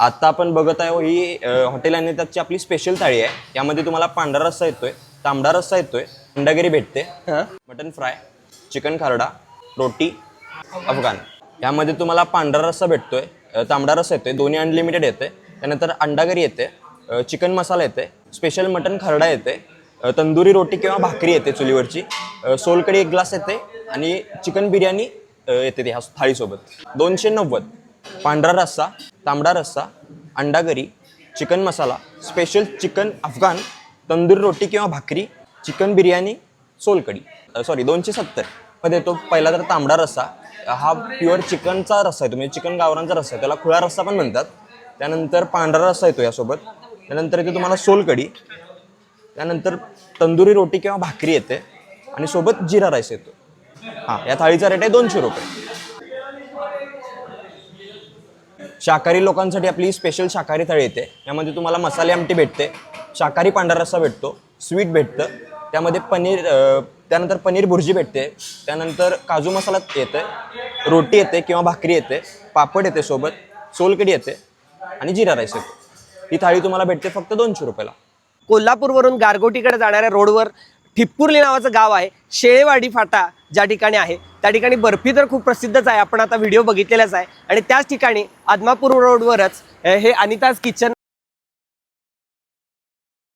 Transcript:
आता आपण बघत आहे ही हॉटेल आणि त्याची आपली स्पेशल थाळी आहे. यामध्ये तुम्हाला पांढरा रस्सा येतोय तांबडा रस्सा येतोय अंडागिरी भेटते. हां. मटन फ्राय चिकन खारडा रोटी अफगाण. यामध्ये तुम्हाला पांढरा रस्सा भेटतोय तांबडा रस्सा येतोय दोन्ही अनलिमिटेड येते. त्यानंतर अंडागरी येते चिकन मसाला येते स्पेशल मटन खरडा येते तंदुरी रोटी किंवा भाकरी येते चुलीवरची. अ, सोलकढी एक ग्लास येते आणि चिकन बिर्याणी येते ह्या थाळीसोबत. दोनशे नव्वद. पांढरा रस्सा तांबडा रस्सा अंडागरी chicken masala special chicken Afghan tandoor रोटी किंवा भाकरी चिकन बिर्याणी सोलकढी. सॉरी दोनशे सत्तर. मध्ये येतो पहिला तर तांबडा रस्सा. हा प्युअर चिकनचा रस्सा आहे तुम्ही म्हणजे चिकन गावरांचा रस्सा आहे. त्याला खुळा रस्सा पण म्हणतात. त्यानंतर पांढरा रस्सा येतो यासोबत. त्यानंतर येते तुम्हाला सोलकढी. त्यानंतर तंदुरी रोटी किंवा भाकरी येते. आणि सोबत जिरा राईस येतो. हां या थाळीचा रेट आहे दोनशे रुपये. शाकाहारी लोकांसाठी आपली स्पेशल शाकाहारी थाळी येते. यामध्ये तुम्हाला मसाले आमटी भेटते शाकाहारी पांढरा रस्सा भेटतो स्वीट भेटतं. त्यामध्ये पनीर त्यानंतर पनीर भुर्जी भेटते त्यानंतर काजू मसाला येते रोटी येते किंवा भाकरी येते पापड येते सोबत सोलकढी येते आणि जिरा राईस येतो. ही थाळी तुम्हाला भेटते फक्त दोनशे रुपयाला. कोल्हापूरवरून गारगोटीकडे जाणाऱ्या रोडवर ठिप्पुर्ली नावाचं गाव आहे. शेळेवाडी फाटा ज्या ठिकाणी आहे. त्या ठिकाणी बर्फी तर खूप प्रसिद्धच आहे. आपण आता व्हिडिओ बघितलेलाच आहे. आणि त्याच ठिकाणी आदमापूर रोडवरच हे अनिताज किचन